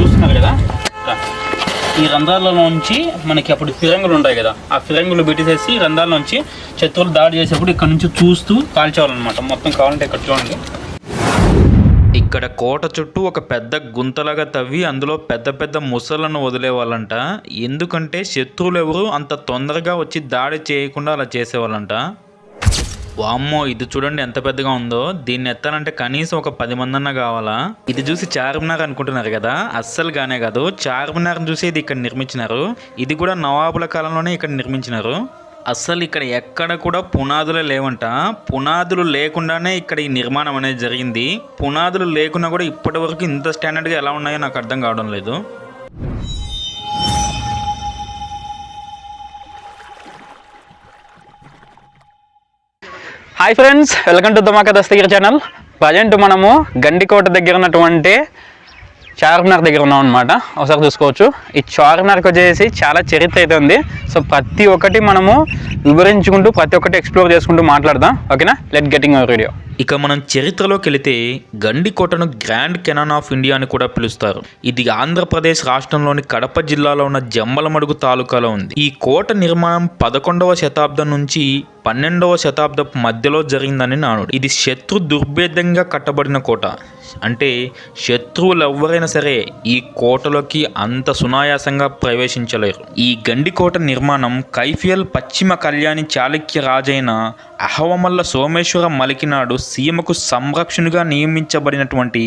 చూస్తున్నారు కదా? ఈ ఈ రంధ్రాలలోంచి మనకి అప్పుడు ఫిరంగులు ఉంటాయి కదా ఆ ఫిరంగులు పెట్టేసేసి రంధ్రాల్లోంచి శత్రువులు దాడి చేసేప్పుడు ఇక్కడ నుంచి చూస్తూ కాల్చేవాలన్నమాట మొత్తం కావాలంటే ఇక్కడ చూడండి. ఇక్కడ కోట చుట్టూ ఒక పెద్ద గుంతలాగా తవ్వి అందులో పెద్ద పెద్ద ముసలను వదిలేవాళ్ళంట. ఎందుకంటే శత్రువులు ఎవరు అంత తొందరగా వచ్చి దాడి చేయకుండా అలా చేసేవాళ్ళంట. వామ్మో ఇది చూడండి ఎంత పెద్దగా ఉందో. దీన్ని ఎత్తాలంటే కనీసం ఒక పది మంది అన్న కావాలా? ఇది చూసి చార్మినార్ అనుకుంటున్నారు కదా? అస్సలు గానే కాదు. చార్మినార్ చూసి ఇది ఇక్కడ నిర్మించినారు. ఇది కూడా నవాబుల కాలంలోనే ఇక్కడ నిర్మించినారు. అస్సలు ఇక్కడ ఎక్కడ కూడా పునాదులే లేవంట. పునాదులు లేకుండానే ఇక్కడ ఈ నిర్మాణం అనేది జరిగింది. పునాదులు లేకున్నా కూడా ఇప్పటి వరకు ఇంత స్టాండర్డ్గా ఎలా ఉన్నాయో నాకు అర్థం కావడం లేదు. Hi friends welcome to Dumaka Dastagiri channel present మనము గండికోట దగ్గర ఉన్నటువంటి చార్మినార్ దగ్గర ఉన్నాం అనమాట ఒకసారి చూసుకోవచ్చు. ఈ చార్మినార్కి వచ్చేసి చాలా చరిత్ర అయితే ఉంది. సో ప్రతి ఒక్కటి మనము వివరించుకుంటూ ప్రతి ఒక్కటి ఎక్స్ప్లోర్ చేసుకుంటూ మాట్లాడదాం. ఓకేనా లెట్ గెటింగ్ అవర్ వీడియో ఇక మనం చరిత్రలోకి వెళితే గండికోటను గ్రాండ్ కెనాన్ ఆఫ్ ఇండియా అని కూడా పిలుస్తారు. ఇది ఆంధ్రప్రదేశ్ రాష్ట్రంలోని కడప జిల్లాలో ఉన్న జమ్మలమడుగు తాలూకాలో ఉంది. ఈ కోట నిర్మాణం పదకొండవ శతాబ్దం నుంచి పన్నెండవ శతాబ్దపు మధ్యలో జరిగిందని నానుడు. ఇది శత్రు దుర్భేదంగా కట్టబడిన కోట. అంటే శత్రువులు ఎవరైనా సరే ఈ కోటలోకి అంత సునాయాసంగా ప్రవేశించలేరు. ఈ గండికోట నిర్మాణం కైఫియల్ పశ్చిమ కళ్యాణి చాళుక్య రాజైన అహవమల్ల సోమేశ్వర మలికినాడు సీమకు సంరక్షణగా నియమించబడినటువంటి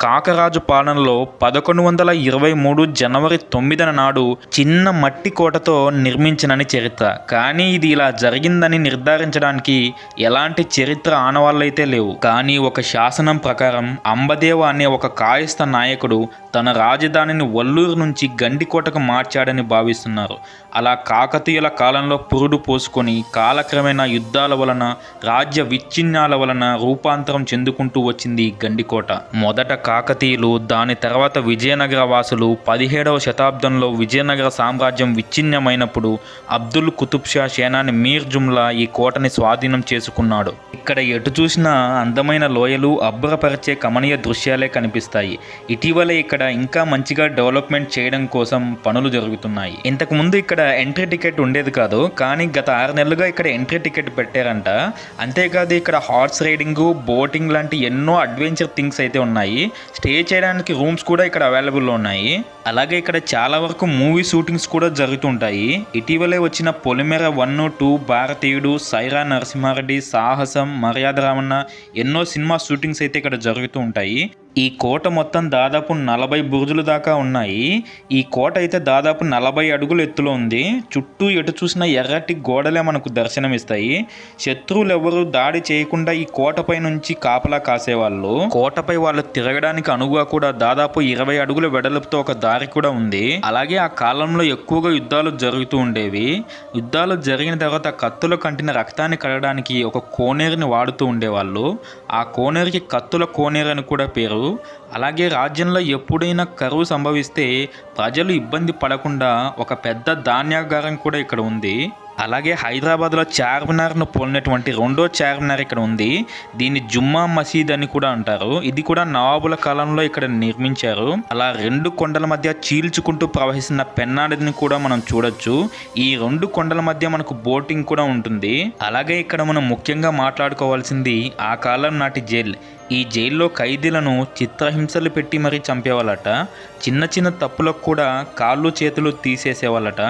కాకరాజు పాలనలో పదకొండు వందల ఇరవై మూడు జనవరి తొమ్మిదిన నాడు చిన్న మట్టి కోటతో నిర్మించినని చరిత్ర. కానీ ఇది ఇలా జరిగిందని నిర్ధారించడానికి ఎలాంటి చరిత్ర ఆనవాళ్ళైతే లేవు. కానీ ఒక శాసనం ప్రకారం అంబదేవ అనే ఒక కాయస్థ నాయకుడు తన రాజధానిని వల్లూరు నుంచి గండికోటకు మార్చాడని భావిస్తున్నారు. అలా కాకతీయుల కాలంలో పురుడు పోసుకొని కాలక్రమేణా యుద్ధాల వలన రాజ్య విచ్ఛిన్నాల వలన రూపాంతరం చెందుకుంటూ వచ్చింది గండికోట. మొదట కాకతీయులు దాని తర్వాత విజయనగర వాసులు పదిహేడవ శతాబ్దంలో విజయనగర సామ్రాజ్యం విచ్ఛిన్నమైనప్పుడు అబ్దుల్ కుతుబ్ షా సేనాని మీర్ జుమ్లా ఈ కోటని స్వాధీనం చేసుకున్నాడు. ఇక్కడ ఎటు చూసినా అందమైన లోయలు అబ్బురపరిచే కమనీయ దృశ్యాలే కనిపిస్తాయి. ఇటీవలే ఇక్కడ ఇంకా మంచిగా డెవలప్మెంట్ చేయడం కోసం పనులు జరుగుతున్నాయి. ఇంతకుముందు ఇక్కడ ఎంట్రీ టికెట్ ఉండేది కాదు కానీ గత ఆరు నెలలుగా ఇక్కడ ఎంట్రీ టికెట్ పెట్టారంట. అంతేకాదు ఇక్కడ హార్స్ రైడింగ్ బోటింగ్ లాంటి ఎన్నో అడ్వెంచర్ థింగ్స్ అయితే ఉన్నాయి. స్టే చేయడానికి రూమ్స్ కూడా ఇక్కడ అవైలబుల్లో ఉన్నాయి. అలాగే ఇక్కడ చాలా వరకు మూవీ షూటింగ్స్ కూడా జరుగుతుంటాయి. ఇటీవలే వచ్చిన పొలిమేర వన్ టూ భారతీయుడు సైరా నరసింహారెడ్డి సాహసం మర్యాద రామన్న ఎన్నో సినిమా షూటింగ్స్ అయితే ఇక్కడ జరుగుతూ ఉంటాయి. ఈ కోట మొత్తం దాదాపు నలభై బురుజుల దాకా ఉన్నాయి. ఈ కోట అయితే దాదాపు నలభై అడుగులు ఎత్తులో ఉంది. చుట్టూ ఎటు చూసిన ఎర్రటి గోడలే మనకు దర్శనమిస్తాయి. శత్రువులు ఎవరు దాడి చేయకుండా ఈ కోటపై నుంచి కాపలా కాసేవాళ్ళు. కోటపై వాళ్ళు తిరగడానికి అనువుగా కూడా దాదాపు ఇరవై అడుగుల వెడల్పుతో ఒక దారి కూడా ఉంది. అలాగే ఆ కాలంలో ఎక్కువగా యుద్ధాలు జరుగుతూ ఉండేవి. యుద్ధాలు జరిగిన తర్వాత కత్తుల కంటిన రక్తాన్ని కడగడానికి ఒక కోనేరుని వాడుతూ ఉండేవాళ్ళు. ఆ కోనేరుకి కత్తుల కోనేరు అని కూడా పేరు. అలాగే రాజ్యంలో ఎప్పుడైనా కరువు సంభవిస్తే ప్రజలు ఇబ్బంది పడకుండా ఒక పెద్ద ధాన్యాగారం కూడా ఇక్కడ ఉంది. అలాగే హైదరాబాద్లో చార్మినార్ను పోలినటువంటి రెండో చార్మినార్ ఇక్కడ ఉంది. దీన్ని జుమ్మా మసీద్ అని కూడా అంటారు. ఇది కూడా నవాబుల కాలంలో ఇక్కడ నిర్మించారు. అలా రెండు కొండల మధ్య చీల్చుకుంటూ ప్రవహిస్తున్న పెన్నాడిని కూడా మనం చూడొచ్చు. ఈ రెండు కొండల మధ్య మనకు బోటింగ్ కూడా ఉంటుంది. అలాగే ఇక్కడ మనం ముఖ్యంగా మాట్లాడుకోవాల్సింది ఆ కాలం నాటి జైల్. ఈ జైల్లో ఖైదీలను చిత్రహింసలు పెట్టి మరీ చంపేవాళ్ళట చిన్న చిన్న తప్పులకు కూడా కాళ్ళు చేతులు తీసేసేవాళ్ళట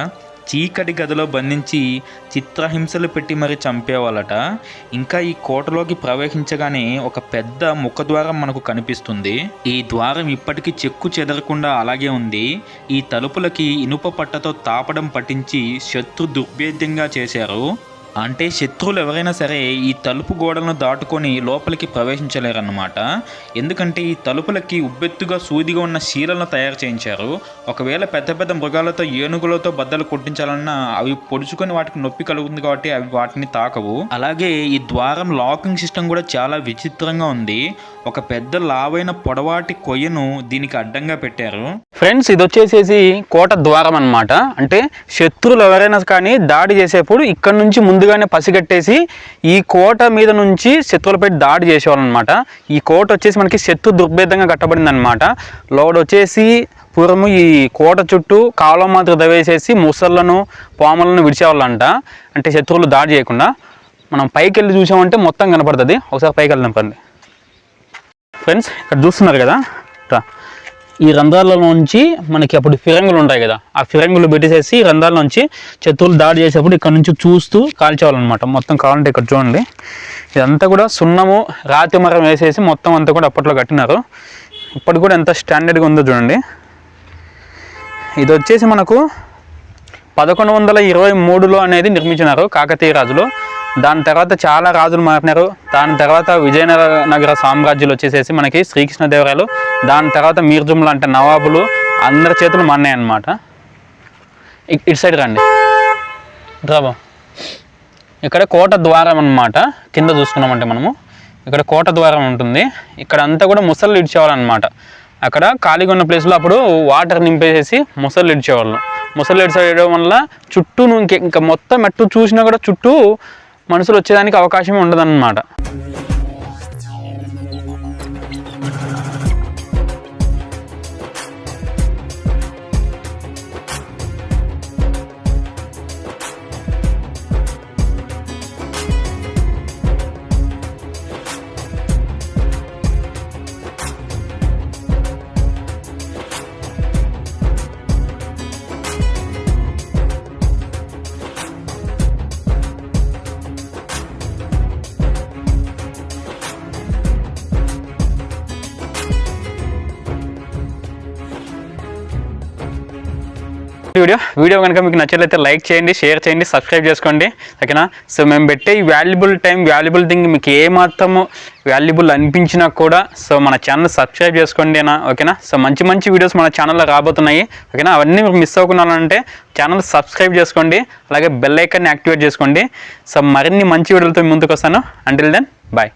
చీకటి గదిలో బంధించి చిత్రహింసలు పెట్టి మరి చంపేవాళ్ళట ఇంకా ఈ కోటలోకి ప్రవేశించగానే ఒక పెద్ద ముఖద్వారం మనకు కనిపిస్తుంది. ఈ ద్వారం ఇప్పటికీ చెక్కు చెదరకుండా అలాగే ఉంది. ఈ తలుపులకి ఇనుప పట్టతో తాపడం పట్టించి శత్రు దుర్భేద్యంగా చేశారు. అంటే శత్రువులు ఎవరైనా సరే ఈ తలుపు గోడలను దాటుకొని లోపలికి ప్రవేశించలేరన్నమాట. ఎందుకంటే ఈ తలుపులకి ఉబ్బెత్తుగా సూదిగా ఉన్న శీలను తయారు చేయించారు. ఒకవేళ పెద్ద పెద్ద మృగాలతో ఏనుగులతో బద్దలు కొట్టించాలన్నా అవి పొడుచుకొని వాటికి నొప్పి కలుగుతుంది కాబట్టి అవి వాటిని తాకవు. అలాగే ఈ ద్వారం లాకింగ్ సిస్టమ్ కూడా చాలా విచిత్రంగా ఉంది. ఒక పెద్ద లావైన పొడవాటి కొయ్యను దీనికి అడ్డంగా పెట్టారు. ఫ్రెండ్స్ ఇది వచ్చేసేసి కోట ద్వారం అన్నమాట. అంటే శత్రువులు ఎవరైనా కానీ దాడి చేసేప్పుడు ఇక్కడ నుంచి ముందుగానే పసిగట్టేసి ఈ కోట మీద నుంచి శత్రువులపై దాడి చేసేవాళ్ళు అనమాట ఈ కోట వచ్చేసి మనకి శత్రు దుర్భేదంగా కట్టబడింది అనమాట లోడ్ వచ్చేసి పూర్వము ఈ కోట చుట్టూ కాలం మాత్రం దవేసేసి ముసళ్ళను పాములను విడిచేవాళ్ళంట. అంటే శత్రువులు దాడి చేయకుండా. మనం పైకి వెళ్ళి చూసామంటే మొత్తం కనపడుతుంది. ఒకసారి పైకి వెళ్దాం పండి ఫ్రెండ్స్ ఇక్కడ చూస్తున్నారు కదా? ఈ ఈ రంధ్రాలలోంచి మనకి అప్పుడు ఫిరంగులు ఉంటాయి కదా. ఆ ఫిరంగులు పెట్టేసేసి రంధ్రాల నుంచి చెత్తులు దాడి చేసేప్పుడు ఇక్కడ నుంచి చూస్తూ కాల్చేవాళ్ళనమాట. మొత్తం కావాలంటే ఇక్కడ చూడండి. ఇదంతా కూడా సున్నము రాతి మరం వేసేసి మొత్తం అంతా కూడా అప్పట్లో కట్టినారు. ఇప్పటికి కూడా ఎంత స్టాండర్డ్గా ఉందో చూడండి. ఇది వచ్చేసి మనకు పదకొండు వందల ఇరవై మూడులో అనేది నిర్మించినారు కాకతీయ రాజులు. దాని తర్వాత చాలా రాజులు మారినారు. దాని తర్వాత విజయనగర నగర సామ్రాజ్యాలు వచ్చేసేసి మనకి శ్రీకృష్ణదేవరాయలు దాని తర్వాత మీర్జుమ్లు అంటే నవాబులు అందరి చేతులు మన్నాయి అనమాట ఇటు సైడ్ రండి. రాబా. ఇక్కడ కోట ద్వారం అనమాట కింద చూసుకున్నామంటే మనము. ఇక్కడ కోట ద్వారం ఉంటుంది. ఇక్కడ అంతా కూడా ముసళ్ళు ఇడ్చేవాళ్ళనమాట అక్కడ ఖాళీగా ఉన్న ప్లేస్లో అప్పుడు వాటర్ నింపేసేసి ముసళ్ళు ఇడ్చేవాళ్ళు. ముసళ్ళు ఇడ్చేయడం వల్ల చుట్టూ ఇంకా ఇంకా మొత్తం ఎట్టు చూసినా కూడా చుట్టూ మనుషులు వచ్చేదానికి అవకాశం ఉండదన్నమాట. వీడియో. వీడియో కనుక మీకు నచ్చినట్లయితే లైక్ చేయండి షేర్ చేయండి సబ్స్క్రైబ్ చేసుకోండి. ఓకేనా? సో మేము పెట్టే ఈ వాల్యుబుల్ టైం వాల్యుబుల్ థింగ్ మీకు ఏమాత్రము వాల్యుబుల్ అనిపించినా కూడా సో మన ఛానల్ సబ్స్క్రైబ్ చేసుకోండి అన్న. ఓకేనా? సో మంచి మంచి వీడియోస్ మన ఛానల్లో రాబోతున్నాయి. ఓకేనా? అవన్నీ మీరు మిస్ అవ్వకుండా ఛానల్ సబ్స్క్రైబ్ చేసుకోండి అలాగే బెల్ ఐకాన్ని యాక్టివేట్ చేసుకోండి. సో మరిన్ని మంచి వీడియోలతో ముందుకు వస్తాను. Until then bye